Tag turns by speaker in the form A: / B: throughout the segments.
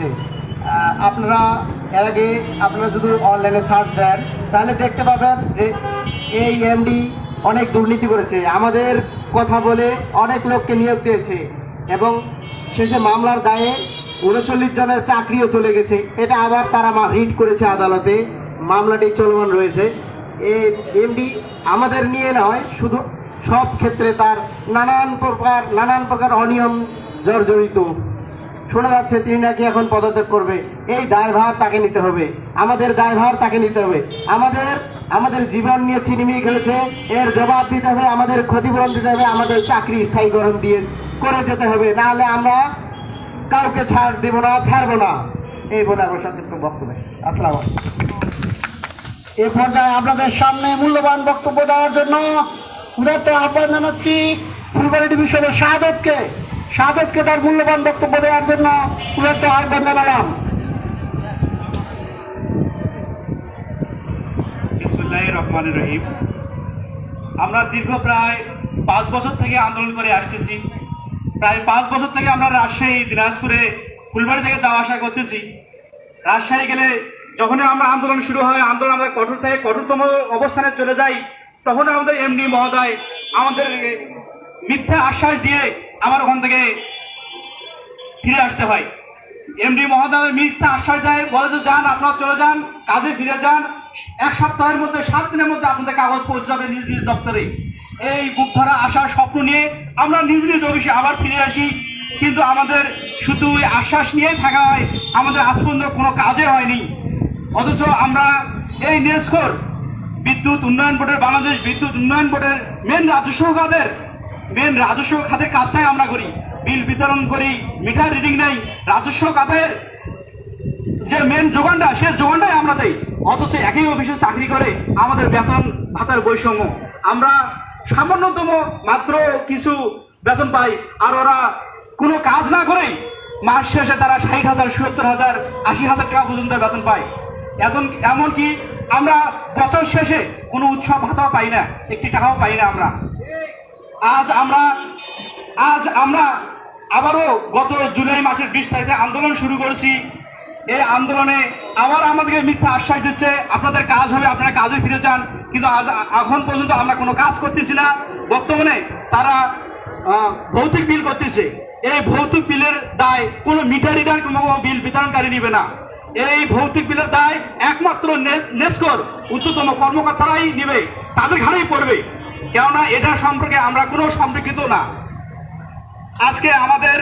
A: হয়েছে আপনারা এর আগে আপনারা যদি অনলাইনে সার্চ দেন, তাহলে দেখতে পাবেন যে এই এমডি অনেক দুর্নীতি করেছে। আমাদের কথা বলে অনেক লোককে নিয়োগ দিয়েছে এবং শেষে মামলার দায়ে উনচল্লিশ জনের চাকরিও চলে গেছে। এটা আবার তারা রিট করেছে আদালতে। মামলাটি চলমান রয়েছে। এই এমডি আমাদের নিয়ে নয়, শুধু সব ক্ষেত্রে তার নানান প্রকার নানান প্রকার অনিয়ম জর্জরিত। শোনা যাচ্ছে, তিনি নাকি এখন পদত্যাগ করবে। এই দায়ভার তাকে নিতে হবে। আমাদের দায়ভার তাকে নিতে হবে। আমাদের আমাদের জীবন নিয়ে চিনিমিনি খেলেছে, এর জবাব দিতে হবে, আমাদের ক্ষতিপূরণ দিতে হবে, আমাদের চাকরি স্থায়ীকরণ দিয়ে করে যেতে হবে। নাহলে আমরা কাউকে ছাড় দিব না, ছাড়বো না। এই বলে আমার সংক্ষিপ্ত বক্তব্য। আসসালাম
B: এ পর্যায়ে আপনাদের সামনে মূল্যবান বক্তব্য দেওয়ার জন্য উদাত্ত আহ্বান জানাচ্ছি ফুলবাড়ি ডিভিশনের শাহাদতকে শাহাদতকে তার মূল্যবান বক্তব্য দেওয়ার জন্য উদাত্ত আহ্বান জানালাম।
C: রহিম। আমরা দীর্ঘ প্রায় পাঁচ বছর থেকে আন্দোলন করে আসতেছি। প্রায় পাঁচ বছর থেকে আমরা রাজশাহী, দিনাজপুরে, ফুলবাড়ি থেকে যাওয়া আসা করতেছি। রাজশাহী গেলে যখনই আমরা আন্দোলন শুরু হয়, আন্দোলন আমরা কঠোর থেকে কঠোরতম অবস্থানে চলে যাই তখন আমাদের এমডি মহোদয় আমাদের মিথ্যা আশ্বাস দিয়ে আমার ওখান থেকে ফিরে আসতে হয়। এমডি মহোদয় মিথ্যা আশ্বাস দেয়, বলে যে, যান, আপনারা চলে যান, কাজে ফিরে যান। এক সপ্তাহের মধ্যে, সাত দিনের মধ্যে আপনাদের কাগজ পৌঁছে যাবে নিজ নিজ দপ্তরে। এই বুক ভরা আসার স্বপ্ন নিয়ে আমরা নিজ নিজ অফিসে আবার ফিরে আসি। কিন্তু আমাদের শুধু ওই আশ্বাস নিয়েই থাকা হয়, আমাদের আজ পর্যন্ত কোনো কাজে হয়নি। অথচ আমরা এই নেস্কোর বিদ্যুৎ উন্নয়ন বোর্ডের, বাংলাদেশ বিদ্যুৎ উন্নয়ন বোর্ডের মেন রাজস্ব খাতের মেন রাজস্ব খাতের কাজটাই আমরা করি। বিল বিতরণ করি, মিটার রিডিং নেই, রাজস্ব খাতের যে মেন যোগানটা সে যোগানটাই আমরা দেই। অথচ একই অফিসে চাকরি করে আমাদের বেতন ভাতার বৈষম্য। আমরা সামান্যতম মাত্র কিছু বেতন পাই, আর ওরা কোনো কাজ না করেই মাস শেষে তারা ষাট হাজার, সত্তর হাজার, আশি হাজার টাকা পর্যন্ত বেতন পায়। এখন এমনকি আমরা বছর শেষে কোনো উৎসব ভাতাও পাই না, একটি টাকাও পাই না আমরা। আজ আমরা আজ আমরা আবারও গত জুলাই মাসের বিশ তারিখে আন্দোলন শুরু করেছি। এই আন্দোলনে আবার আমাদেরকে মিথ্যা আশ্বাস দিচ্ছে। আপনাদের কাজ হবে, আপনারা কাজে ফিরে যান। কিন্তু আজ, এখন পর্যন্ত আমরা কোনো কাজ করতেছি না। বর্তমানে তারা ভৌতিক বিল করতেছে। এই ভৌতিক বিলের দায় কোনো মিটার রিডার কোনো বিল বিতরণকারী নিবে না। এই ভৌতিক বিলের দায় একমাত্র নেস্কর, উচ্চতম কর্মকর্তারাই নিবে। তাদের ঘাড়েই পড়বে। কেননা এটা সম্পর্কে আমরা কোনো সম্পর্কিত না। আজকে আমাদের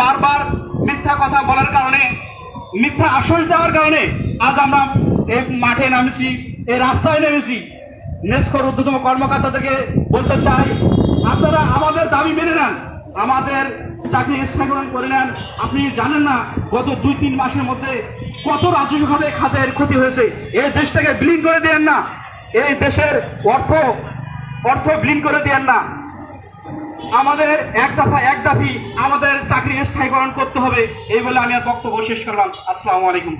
C: বারবার মিথ্যা কথা বলার কারণে, মিথ্যা আশ্বাস দেওয়ার কারণে আজ আমরা এই মাঠে নামেছি, এই রাস্তায় নেমেছি। নেস্কর ঊর্ধ্বতম কর্মকর্তাদেরকে বলতে চাই, আপনারা আমাদের দাবি মেনে নেন, আমাদের চাকরি স্থায়ীকরণ করে নেন। আপনি জানেন না গত দুই তিন মাসের মধ্যে কত রাজস্ব খাতে খাতের ক্ষতি হয়েছে। এই দেশটাকে বিলীন করে দেন না। এই দেশের অর্থ অর্থ গ্রিন করে দেন না। আমাদের এক দফা, এক দাফি আমাদের চাকরি স্থায়ীকরণ করতে হবে, এই বলে আমি আর বক্তব্য শেষ করলাম। আসসালামু আলাইকুম।